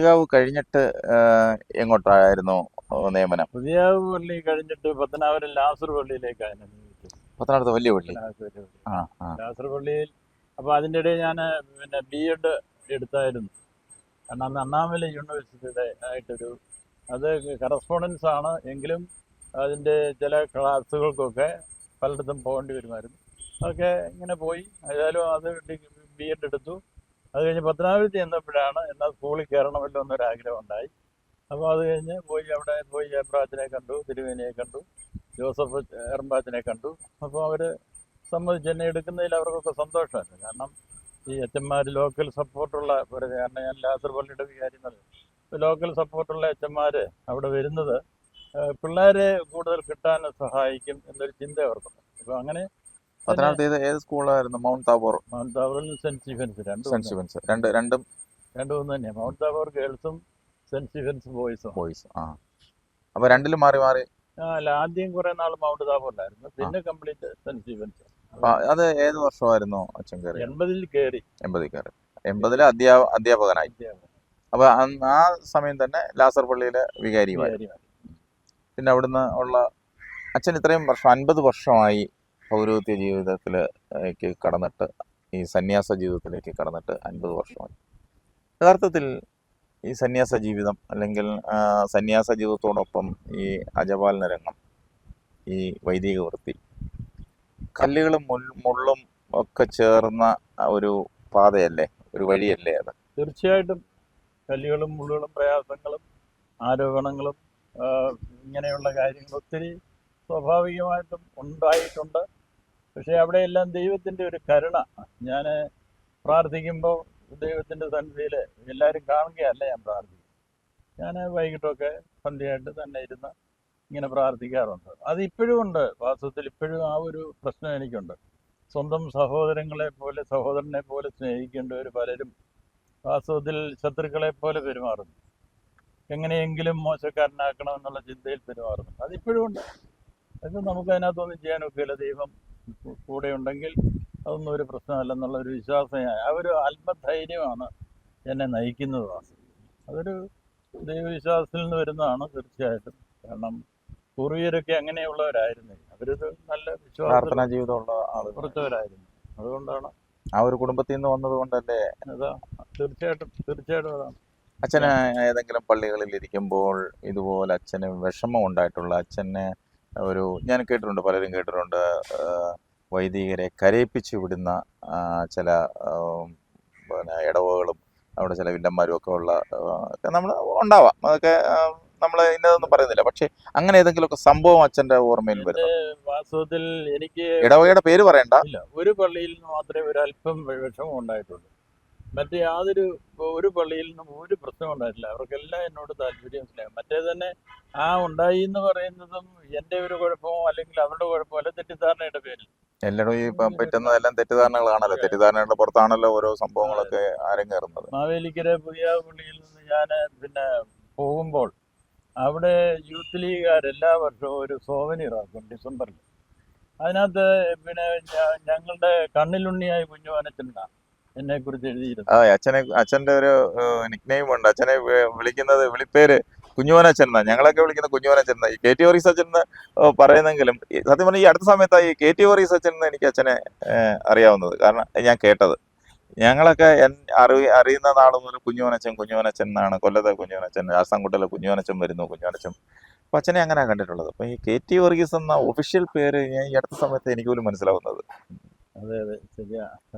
പുതിയകാവ് കഴിഞ്ഞിട്ട് എങ്ങോട്ടായിരുന്നു നിയമനം? പുതിയ പള്ളി കഴിഞ്ഞിട്ട് പത്തനാപുരം ലാസർ പള്ളിയിലേക്കാണ് പത്തനാപുരത്തെ വലിയ പള്ളി? ലാസർ പള്ളിയിൽ അപ്പോൾ അതിന്റെ ഇടയിൽ ഞാൻ പിന്നെ ബി എഡ് എടുത്തായിരുന്നു. കാരണം അന്ന് അണ്ണാമല യൂണിവേഴ്സിറ്റിയുടെ ആയിട്ടൊരു അത് കറസ്പോണ്ടൻസ് ആണ് എങ്കിലും അതിന്റെ ചില ക്ലാസ്സുകൾക്കൊക്കെ പലയിടത്തും പോകേണ്ടി വരുമായിരുന്നു. അതൊക്കെ ഇങ്ങനെ പോയി. ഏതായാലും അത് ബി എഡ് എടുത്തു. അത് കഴിഞ്ഞ് പത്തനാപുരത്ത് ചെന്നപ്പോഴാണ് എന്നാൽ സ്കൂളിൽ കയറണമല്ലോ എന്നൊരാഗ്രഹം ഉണ്ടായി അപ്പോൾ അത് കഴിഞ്ഞ് പോയി അവിടെ പോയി എബ്രാച്ചിനെ കണ്ടു തിരുവേനിയെ കണ്ടു ജോസഫ് എറമ്പാച്ചിനെ കണ്ടു. അപ്പോൾ അവർ സമ്മതിച്ച്. എന്നെ എടുക്കുന്നതിൽ അവർക്കൊക്കെ സന്തോഷമായിരുന്നു. കാരണം ഈ അച്ഛന്മാർ ലോക്കൽ സപ്പോർട്ടുള്ള ഒരു കാരണം ഞാൻ ലാസർ പള്ളിയുടെ വികാരിന്നത് ലോക്കൽ സപ്പോർട്ടുള്ള അച്ഛന്മാർ അവിടെ വരുന്നത് പിള്ളേരെ കൂടുതൽ കിട്ടാൻ സഹായിക്കും എന്നൊരു ചിന്ത അവർക്കുണ്ട്. അപ്പോൾ അങ്ങനെ പത്തനാപുരത്ത് ഏത് ഏത് സ്കൂളായിരുന്നു മൗണ്ട് താബോർ മൗണ്ട് താബോറിൽ സെന്റ് സ്റ്റീഫൻസ് രണ്ട് സെന്റ് സ്റ്റീഫൻസ് രണ്ട് രണ്ടും? രണ്ടും മൂന്ന് തന്നെയാണ് മൗണ്ട് താബോർ ഗേൾസും സെന്റ് സ്റ്റീഫൻസ് ബോയ്സും ബോയ്സ് ആ. അപ്പൊ രണ്ടിലും മാറി മാറി? അല്ല ആദ്യം കുറെ നാൾ മൗണ്ട് താബോറിലായിരുന്നു പിന്നെ കംപ്ലീറ്റ് സെന്റ് സ്റ്റീഫൻസ് അത് ഏത് വർഷമായിരുന്നു അച്ഛൻ കയറി എൺപതിൽ കയറി എൺപതിൽ കയറി എൺപതിൽ അധ്യാപ അധ്യാപകനായി. അപ്പൊ ആ സമയം തന്നെ ലാസർ പള്ളിയിലെ വികാരിയുമായി. പിന്നെ അവിടുന്ന് ഉള്ള അച്ഛൻ ഇത്രയും വർഷം അൻപത് വർഷമായി പൗരോഹിത്യ ജീവിതത്തിലേക്ക് കടന്നിട്ട് ഈ സന്യാസ ജീവിതത്തിലേക്ക് കടന്നിട്ട് അൻപത് വർഷമായി. യഥാർത്ഥത്തിൽ ഈ സന്യാസ ജീവിതം അല്ലെങ്കിൽ സന്യാസ ജീവിതത്തോടൊപ്പം ഈ അജപാലന രംഗം ഈ വൈദിക വൃത്തി കല്ലുകളും മുൾ മുള്ളും ഒക്കെ ചേർന്ന ഒരു പാതയല്ലേ? ഒരു വഴിയല്ലേ അത്? തീർച്ചയായിട്ടും. കല്ലുകളും മുള്ളുകളും പ്രയാസങ്ങളും ആരോപണങ്ങളും ഇങ്ങനെയുള്ള കാര്യങ്ങൾ ഒത്തിരി സ്വാഭാവികമായിട്ടും ഉണ്ടായിട്ടുണ്ട്. പക്ഷേ അവിടെയെല്ലാം ദൈവത്തിന്റെ ഒരു കരുണ. ഞാൻ പ്രാർത്ഥിക്കുമ്പോൾ ദൈവത്തിന്റെ സന്നിധിയിൽ എല്ലാവരും കാണുകയല്ല ഞാൻ പ്രാർത്ഥിക്കും ഞാൻ വൈകിട്ടൊക്കെ സന്ധ്യയായിട്ട് തന്നെ ഇരുന്ന് ഇങ്ങനെ പ്രാർത്ഥിക്കാറുണ്ട്. അത് ഇപ്പോഴും ഉണ്ട്. വാസ്തവത്തിൽ ഇപ്പോഴും ആ ഒരു പ്രശ്നം എനിക്കുണ്ട്. സ്വന്തം സഹോദരങ്ങളെ പോലെ സഹോദരനെ പോലെ സ്നേഹിക്കേണ്ടവർ പലരും വാസ്തവത്തിൽ ശത്രുക്കളെ പോലെ പെരുമാറുന്നു. എങ്ങനെയെങ്കിലും മോശക്കാരനാക്കണം എന്നുള്ള ചിന്തയിൽ പെരുമാറുന്നു അതിപ്പോഴും ഉണ്ട്. അത് നമുക്ക് അതിനകത്തൊന്നും ചെയ്യാൻ ഒക്കില്ല ദൈവം കൂടെ ഉണ്ടെങ്കിൽ അതൊന്നും ഒരു പ്രശ്നമല്ലെന്നുള്ള ഒരു വിശ്വാസം ആ ഒരു ആത്മധൈര്യമാണ് എന്നെ നയിക്കുന്നത് അതൊരു ദൈവവിശ്വാസത്തിൽ നിന്ന് വരുന്നതാണ് തീർച്ചയായിട്ടും. കാരണം പൂർവീകരൊക്കെ അങ്ങനെയുള്ളവരായിരുന്നു. അവരൊരു നല്ല വിശ്വാസം പ്രാർത്ഥനാ ജീവിതമുള്ള ആളുകൾ പുറത്തവരായിരുന്നു അതുകൊണ്ടാണ് ആ ഒരു കുടുംബത്തിൽ നിന്ന് വന്നത് കൊണ്ടല്ലേ തീർച്ചയായിട്ടും തീർച്ചയായിട്ടും അതാണ്. അച്ഛന് ഏതെങ്കിലും പള്ളികളിൽ ഇരിക്കുമ്പോൾ ഇതുപോലെ അച്ഛന് വിഷമം ഉണ്ടായിട്ടുള്ള അച്ഛനെ ഒരു ഞാൻ കേട്ടിട്ടുണ്ട് പലരും കേട്ടിട്ടുണ്ട് വൈദികരെ കരയിപ്പിച്ചു വിടുന്ന ചില പിന്നെ ഇടവകളും അവിടെ ചില വില്ലന്മാരും ഒക്കെ ഉള്ള നമ്മൾ ഉണ്ടാവാം. അതൊക്കെ നമ്മൾ ഇന്നതൊന്നും പറയുന്നില്ല. പക്ഷെ അങ്ങനെ ഏതെങ്കിലുമൊക്കെ സംഭവം അച്ഛന്റെ ഓർമ്മയിൽ വരുന്നു വാസ്തവത്തിൽ എനിക്ക് ഇടവകയുടെ പേര് പറയണ്ട. ഒരു പള്ളിയിൽ മാത്രമേ ഒരല്പം വിഷമം ഉണ്ടായിട്ടുള്ളൂ. മറ്റേ യാതൊരു ഒരു പള്ളിയിൽ നിന്നും ഒരു പ്രശ്നം ഉണ്ടായിട്ടില്ല. അവർക്കെല്ലാം എന്നോട് താല്പര്യം സ്നേഹം മറ്റേ തന്നെ ആ ഉണ്ടായി എന്ന് പറയുന്നതും എന്റെ ഒരു കുഴപ്പമോ അല്ലെങ്കിൽ അവരുടെ കുഴപ്പമോ അല്ല തെറ്റിദ്ധാരണയുടെ പേരിൽ. എല്ലായിടും ഈ പറ്റുന്നതെല്ലാം തെറ്റിദ്ധാരണകളാണല്ലോ. തെറ്റിദ്ധാരണയുടെ പുറത്താണല്ലോ ഓരോ സംഭവങ്ങളൊക്കെ അരങ്ങേറുന്നത്. മാവേലിക്കര പുതിയ പള്ളിയിൽ നിന്ന് ഞാൻ പിന്നെ പോകുമ്പോൾ അവിടെ യൂത്ത് ലീഗുകാർ എല്ലാ വർഷവും ഒരു സോവനി ഇറാക്കും ഡിസംബറിൽ. അതിനകത്ത് പിന്നെ ഞങ്ങളുടെ കണ്ണിലുണ്ണിയായ കുഞ്ഞുവാനച്ചനാണ് എന്നെ കുറിച്ച് എഴുതിയിരുന്നു അച്ഛനെ അച്ഛന്റെ ഒരു നിക്നെയിം ഉണ്ട്. അച്ഛനെ വിളിക്കുന്നത് വിളിപ്പേര് കുഞ്ഞുവനച്ഛൻ എന്നാ ഞങ്ങളൊക്കെ വിളിക്കുന്ന കുഞ്ഞുവനച്ഛൻ എന്നാ ഈ കെ ടി ഓറീസ് അച്ഛൻ എന്ന് പറയുന്നെങ്കിലും സത്യം പറഞ്ഞാൽ ഈ അടുത്ത സമയത്തായി ഈ കെ ടി ഓറീസ് അച്ഛൻ എന്ന് എനിക്ക് അച്ഛനെ അറിയാവുന്നത്. കാരണം ഞാൻ കേട്ടത്. ഞങ്ങളൊക്കെ അറിയ അറിയുന്ന നാൾ മുതൽ കുഞ്ഞുവനച്ചൻ കുഞ്ഞുവനച്ചൻ എന്നാണ്. കൊല്ലത്തെ കുഞ്ഞുവനച്ചൻ ആസാംകുട്ടിലെ കുഞ്ഞുവനച്ചൻ വരുന്നു കുഞ്ഞുവനച്ചൻ. അപ്പൊ അച്ഛനെ അങ്ങനെ കണ്ടിട്ടുള്ളത്. അപ്പൊ ഈ കെ ടി വർഗീസ് എന്ന ഒഫീഷ്യൽ പേര് ഞാൻ ഈ അടുത്ത സമയത്ത് എനിക്ക് പോലും മനസ്സിലാവുന്നത്.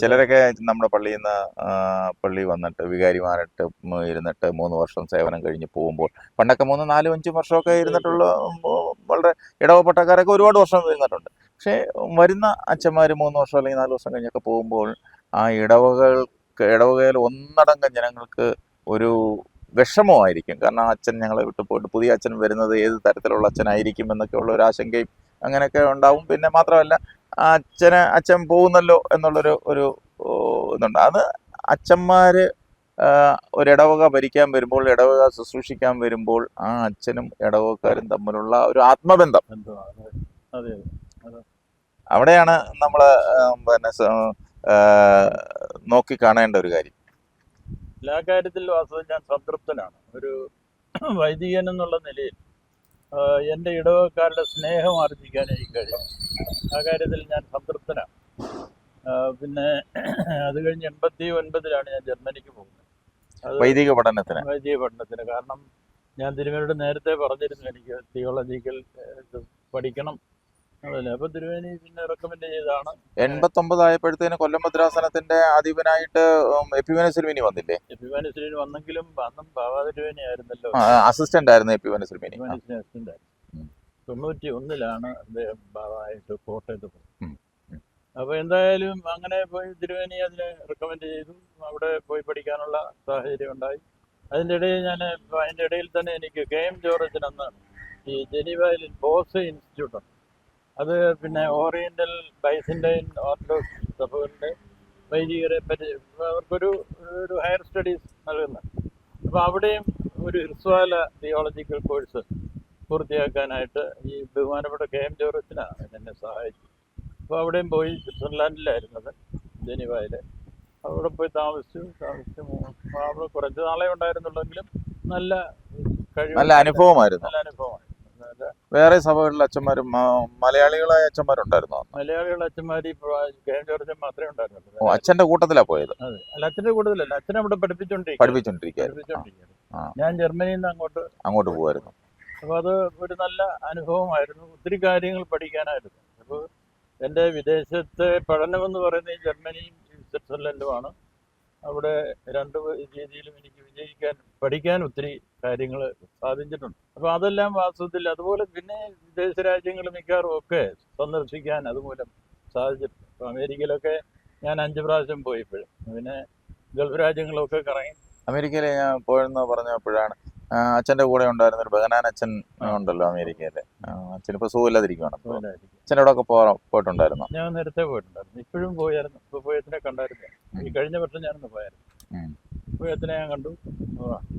ചിലരൊക്കെ നമ്മുടെ പള്ളിയിൽ നിന്ന് പള്ളി വന്നിട്ട് വികാരിമാരായിട്ട് ഉം ഇരുന്നിട്ട് മൂന്ന് വർഷം സേവനം കഴിഞ്ഞ് പോകുമ്പോൾ പണ്ടൊക്കെ മൂന്ന് നാലും അഞ്ചും വർഷമൊക്കെ ഇരുന്നിട്ടുള്ള വളരെ ഇടവപ്പെട്ടക്കാരൊക്കെ ഒരുപാട് വർഷം ഇരുന്നിട്ടുണ്ട്. പക്ഷേ വരുന്ന അച്ഛന്മാർ മൂന്ന് വർഷം അല്ലെങ്കിൽ നാല് വർഷം കഴിഞ്ഞൊക്കെ പോകുമ്പോൾ ആ ഇടവകൾ ഇടവകയിൽ ഒന്നടങ്കം ജനങ്ങൾക്ക് ഒരു വിഷമമായിരിക്കും. കാരണം ആ അച്ഛൻ ഞങ്ങളെ വിട്ടു പോയിട്ട് പുതിയ അച്ഛൻ വരുന്നത് ഏത് തരത്തിലുള്ള അച്ഛനായിരിക്കും എന്നൊക്കെ ഉള്ള ഒരു ആശങ്കയും അങ്ങനെയൊക്കെ ഉണ്ടാവും. പിന്നെ മാത്രമല്ല അച്ഛന് അച്ഛൻ പോകുന്നല്ലോ എന്നുള്ളൊരു ഒരു ഇതുണ്ട്. അത് ഒരു ഇടവക ഭരിക്കാൻ വരുമ്പോൾ ഇടവക ശുശ്രൂഷിക്കാൻ വരുമ്പോൾ ആ അച്ഛനും ഇടവകക്കാരും തമ്മിലുള്ള ഒരു ആത്മബന്ധം. അവിടെയാണ് നമ്മൾ പിന്നെ നോക്കി കാണേണ്ട ഒരു കാര്യം. എല്ലാ കാര്യത്തിലും വാസ്തവം ഞാൻ സംതൃപ്തനാണ്. ഒരു വൈദികൻ എന്നുള്ള നിലയിൽ എന്റെ ഇടവക്കാരുടെ സ്നേഹം ആർജിക്കാൻ എനിക്ക് കഴിഞ്ഞു ആ കാര്യത്തിൽ ഞാൻ സംതൃപ്തനാണ്. പിന്നെ അത് കഴിഞ്ഞ് എൺപത്തി ഒൻപതിലാണ് ഞാൻ ജർമ്മനിക്ക് പോകുന്നത്. വൈദിക പഠനത്തിന്. വൈദിക പഠനത്തിന്. കാരണം ഞാൻ തിരുമേനോട് നേരത്തെ പറഞ്ഞിരുന്നു എനിക്ക് തിയോളജിക്കൽ പഠിക്കണം. എൺപത്തി ഒമ്പത് ആയപ്പോഴത്തേന് കൊല്ലം ഭദ്രാസനത്തിന്റെ അധിപനായിട്ട് എപ്പിവന സിൽമിനി വന്നില്ലേ? വന്നെങ്കിലും അസിസ്റ്റന്റ് ആയിരുന്നു എപ്പിവന സിൽമിനി. അസിസ്റ്റന്റ് ഉം. തൊണ്ണൂറ്റി ഒന്നിലാണ് അദ്ദേഹം ബാബായിട്ട് കോട്ടയത്ത് പോയത്. അപ്പോൾ എന്തായാലും അങ്ങനെ പോയി തിരുവേനി അതിനെ റെക്കമെൻഡ് ചെയ്തു. അവിടെ പോയി പഠിക്കാനുള്ള സാഹചര്യം ഉണ്ടായി. അതിന്റെ ഇടയിൽ ഞാൻ അതിന്റെ ഇടയിൽ തന്നെ എനിക്ക് കെ എം ജോർജിന് അന്ന് ഈ ജനീവയിൽ ബോസ് ഇൻസ്റ്റിറ്റ്യൂട്ട് ഉണ്ട്. അത് പിന്നെ ഓറിയന്റൽ ബൈസന്റൈൻ ഓർത്തഡോക്സ് സഭകളുടെ വൈദികരെ പറ്റി അവർക്കൊരു ഒരു ഹയർ സ്റ്റഡീസ് നൽകുന്ന. അപ്പോൾ അവിടെയും ഒരു ഹ്രസ്വാല തിയോളജിക്കൽ കോഴ്സ് പൂർത്തിയാക്കാനായിട്ട് ഈ ബഹുമാനപ്പെട്ട കെ എം ജോറസിനാണ് എന്നെ സഹായിച്ചു അപ്പോൾ അവിടെയും പോയി സ്വിറ്റ്സർലാൻഡിലായിരുന്നത് ജനീവയിൽ അവിടെ പോയി താമസിച്ചു താമസിച്ചു അവിടെ കുറച്ച് നാളെ ഉണ്ടായിരുന്നുള്ളെങ്കിലും നല്ല കഴിവ് നല്ല അനുഭവമായിരുന്നു. നല്ല നല്ല വേറെ സഭകളിലെ അച്ഛന്മാരും മലയാളികളായ അച്ഛന്മാരുണ്ടായിരുന്നു? മലയാളികളെ അച്ഛന്മാർ മാത്രമേ ഉണ്ടായിരുന്നു ഉണ്ടായിരുന്നുള്ളൂ അച്ഛന്റെ കൂട്ടത്തിലാ പോയത്? അല്ല അച്ഛന്റെ കൂട്ടത്തിലല്ല. അച്ഛൻ അവിടെ പഠിപ്പിച്ചോണ്ടിരിക്കും പഠിപ്പിച്ചോണ്ടിരിക്കുകയായിരുന്നു പഠിപ്പിച്ചോണ്ടിരിക്കുകയാണ് ഞാൻ ജർമ്മനിയിൽ നിന്ന് അങ്ങോട്ട് അങ്ങോട്ട് പോകുമായിരുന്നു അപ്പോൾ അത് ഒരു നല്ല അനുഭവമായിരുന്നു. ഒത്തിരി കാര്യങ്ങൾ പഠിക്കാനായിരുന്നു. അപ്പോൾ എന്റെ വിദേശത്തെ പഠനമെന്ന് പറയുന്നത് ഈ ജർമ്മനിയും സ്വിറ്റ്സർലൻഡുമാണ്. അവിടെ രണ്ട് രീതിയിലും എനിക്ക് വിജയിക്കാൻ പഠിക്കാൻ ഒത്തിരി കാര്യങ്ങൾ സാധിച്ചിട്ടുണ്ട്. അപ്പോൾ അതെല്ലാം വാസ്തവത്തിൽ അതുപോലെ പിന്നെ വിദേശ രാജ്യങ്ങൾ മിക്കവാറും ഒക്കെ സന്ദർശിക്കാൻ അതുമൂലം സാധിച്ചിട്ടുണ്ട്. അപ്പൊ അമേരിക്കയിലൊക്കെ ഞാൻ അഞ്ച് പ്രാവശ്യം പോയി ഇപ്പോഴും പിന്നെ ഗൾഫ് രാജ്യങ്ങളൊക്കെ കറങ്ങി. അമേരിക്കയിൽ ഞാൻ പോയെന്ന് പറഞ്ഞപ്പോഴാണ് അച്ഛന്റെ കൂടെ ഉണ്ടായിരുന്ന ഒരു ബഹനാൻ അച്ഛൻ ഉണ്ടല്ലോ അമേരിക്കയിലെ. അച്ഛനിപ്പോ സുഖമില്ലാതിരിക്കുകയാണ് പോകാനായിരിക്കും അച്ഛന്റെ അവിടെ ഒക്കെ പോയിട്ടുണ്ടായിരുന്നു? ഞാൻ നേരത്തെ പോയിട്ടുണ്ടായിരുന്നു. ഇപ്പോഴും പോയായിരുന്നു. ഇപ്പൊ പോയത്തിനെ കണ്ടായിരുന്നു. ഈ കഴിഞ്ഞ വർഷം ഞാനൊന്ന് പോയായിരുന്നു. പോയത്തിനെ ഞാൻ കണ്ടു.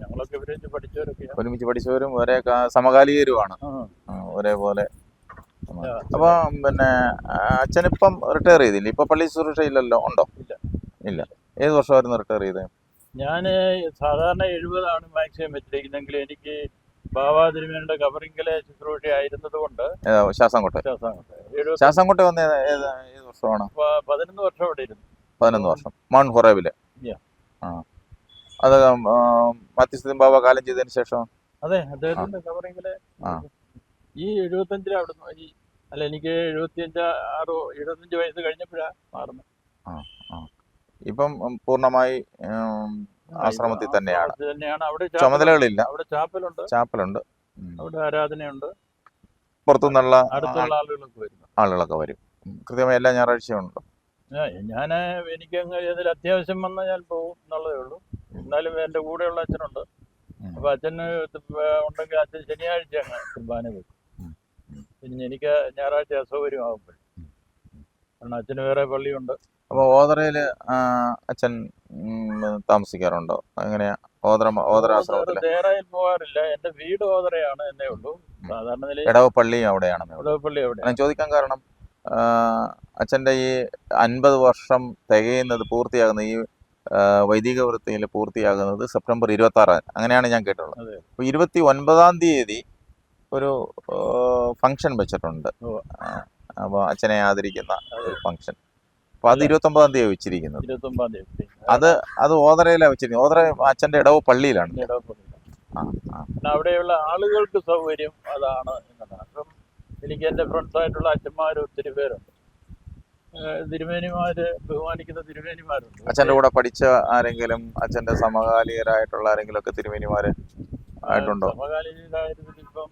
ഞങ്ങളൊക്കെ ഒരുമിച്ച് പഠിച്ചവരൊക്കെ ഒരുമിച്ച് പഠിച്ചവരും ഒരേ സമകാലികരുമാണ്. ഒരേപോലെ. അപ്പൊ പിന്നെ അച്ഛനിപ്പം റിട്ടയർ ചെയ്തില്ല? ഇപ്പൊ പള്ളി സുരക്ഷ ഇല്ലല്ലോ ഉണ്ടോ? ഇല്ല. ഇല്ല. ഏത് വർഷമായിരുന്നു റിട്ടയർ ചെയ്തത്? ഞാൻ സാധാരണ എഴുപതാണ് മാക്സിമം വെച്ചിരിക്കുന്നെങ്കിൽ എനിക്ക് ബാബാ തിരുമേനിയുടെ കവറിങ്കിലെ ശുശ്രൂഷ ആയിരുന്നത് കൊണ്ട് ശ്വാസംകോട്ടെ ശ്വാസംകോട്ടെ വന്ന ഏത് വർഷമാണ്? പതിനൊന്ന് വർഷം അവിടെ ഇരുന്നു. പതിനൊന്ന് വർഷം. മൗണ്ട് ഹൊറേബിൽ അത് മധ്യസ്ഥിതി ബാബ കാലം ചെയ്തതിന് ശേഷം? അതെ അദ്ദേഹത്തിന്റെ കവറിംഗിലെ ഈ എഴുപത്തഞ്ചിലെ അവിടുന്ന് അല്ല എനിക്ക് എഴുപത്തിയഞ്ച് ആറോ എഴുപത്തഞ്ച് വയസ്സ് കഴിഞ്ഞപ്പോഴാണ് മാറുന്നത്. ഇപ്പം പൂർണമായി ആശ്രമത്തിൽ തന്നെയാണ്. തന്നെയാണ്. അവിടെ ചുമതലകളില്ല. അവിടെ ചാപ്പലുണ്ട്. അവിടെ ആരാധനയുണ്ട്. പുറത്തുനിന്നുള്ള ആളുകളൊക്കെ വരും ആളുകളൊക്കെ വരും. കൃത്യമായി എല്ലാ ഞായറാഴ്ചയും ഉണ്ട് ഞാൻ എനിക്ക് അത്യാവശ്യം വന്നാൽ ഞാൻ പോകും എന്നുള്ളതേ ഉള്ളൂ. എന്നാലും എന്റെ കൂടെയുള്ള അച്ഛനുണ്ട്. അപ്പൊ അച്ഛന് ഉണ്ടെങ്കിൽ അച്ഛൻ ശനിയാഴ്ച അങ്ങ് കുർബാന വെക്കും. പിന്നെ എനിക്ക് ഞായറാഴ്ച അസൗകര്യമാകുമ്പോൾ കാരണം അച്ഛന് വേറെ പള്ളിയുണ്ട്. അപ്പൊ ഓതറയിൽ അച്ഛൻ താമസിക്കാറുണ്ടോ? എങ്ങനെയാ? ഓതറ ഓതറ ആശ്രമത്തിൽ പോകാറില്ല എന്റെ വീട് ഓതറയാണ് എന്നേ ഉള്ളൂ. സാധാരണ നിലയിൽ അവിടെയാണ് ഇടവപ്പള്ളി അവിടെ ചോദിക്കാൻ കാരണം അച്ഛന്റെ ഈ അൻപത് വർഷം തികയുന്നത് പൂർത്തിയാകുന്ന ഈ വൈദിക വൃത്തിയിൽ പൂർത്തിയാകുന്നത് സെപ്റ്റംബർ ഇരുപത്തി ആറ് അങ്ങനെയാണ് ഞാൻ കേട്ടുള്ളത് അപ്പോൾ അപ്പൊ ഇരുപത്തി ഒൻപതാം തീയതി ഒരു ഫംഗ്ഷൻ വെച്ചിട്ടുണ്ട്. അപ്പൊ അപ്പോൾ അച്ഛനെ ആദരിക്കുന്ന ഒരു ഫംഗ്ഷൻ. അപ്പൊ അത് ഇരുപത്തി ഒമ്പതാം തീയതി വെച്ചിരിക്കുന്നത്. ഇരുപത്തൊമ്പതാം തീയതി അത് അത് ഓതറയിലാണ് വെച്ചിരിക്കുന്നത്. ഓതറ അച്ഛന്റെ ഇടവ പള്ളിയിലാണ്. അവിടെയുള്ള ആളുകൾക്ക് സൗകര്യം അതാണ് എന്നതാണ്. അപ്പം എനിക്ക് എന്റെ ഫ്രണ്ട്സായിട്ടുള്ള അച്ഛന്മാർ ഒത്തിരി പേരുണ്ട്. തിരുമേനിമാര് ബഹുമാനിക്കുന്ന തിരുമേനിമാരുണ്ട്. അച്ഛന്റെ കൂടെ പഠിച്ച ആരെങ്കിലും അച്ഛന്റെ സമകാലികരായിട്ടുള്ള ആരെങ്കിലും ഒക്കെ തിരുമേനിമാര് ആയിട്ടുണ്ടോ? സമകാലീനരായിരുന്നിട്ട് ഇപ്പം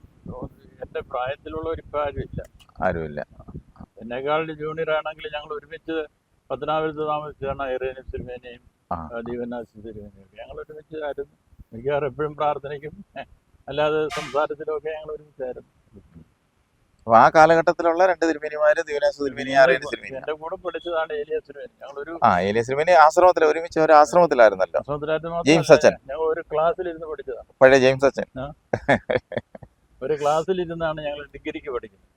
എന്റെ പ്രായത്തിലുള്ള ഒരു ആരുമില്ല. ആരുമില്ല. എന്നെക്കാളും ജൂനിയർ ആണെങ്കിൽ ഞങ്ങൾ ഒരുമിച്ച് പത്തനാപുരത്ത് താമസിച്ചാണ് ഇറേനും തിരുമേനയും ആ. ദീപനാശി തിരുമേനയും ഞങ്ങൾ ഒരുമിച്ച് ആയിരുന്നു. മിക്കവാറും എപ്പോഴും പ്രാർത്ഥനയ്ക്കും അല്ലാതെ സംസാരത്തിലൊക്കെ ഞങ്ങൾ ഒരുമിച്ചായിരുന്നു. അപ്പൊ ആ കാലഘട്ടത്തിലുള്ള രണ്ട് തിരുമേനിമാര് ദിവനാസ് തിരുമേനി എന്റെ കൂടെ പഠിച്ചതാണ് ഏലിയാസ് തിരുമേനി. ഞങ്ങളൊരു ആ ഏലിയാസ് തിരുമേനി ആശ്രമത്തിൽ ഒരുമിച്ച് ഒരു ആശ്രമത്തിലായിരുന്നല്ലോ. ജെയിംസ് അച്ഛൻ. ഞങ്ങൾ ഒരു ക്ലാസ്സിലിരുന്ന് പഠിച്ചതാണ്. പഴയ ജെയിംസ് അച്ഛൻ. ഒരു ക്ലാസ്സിൽ ഇരുന്നാണ് ഞങ്ങൾ ഡിഗ്രിക്ക് പഠിക്കുന്നത്.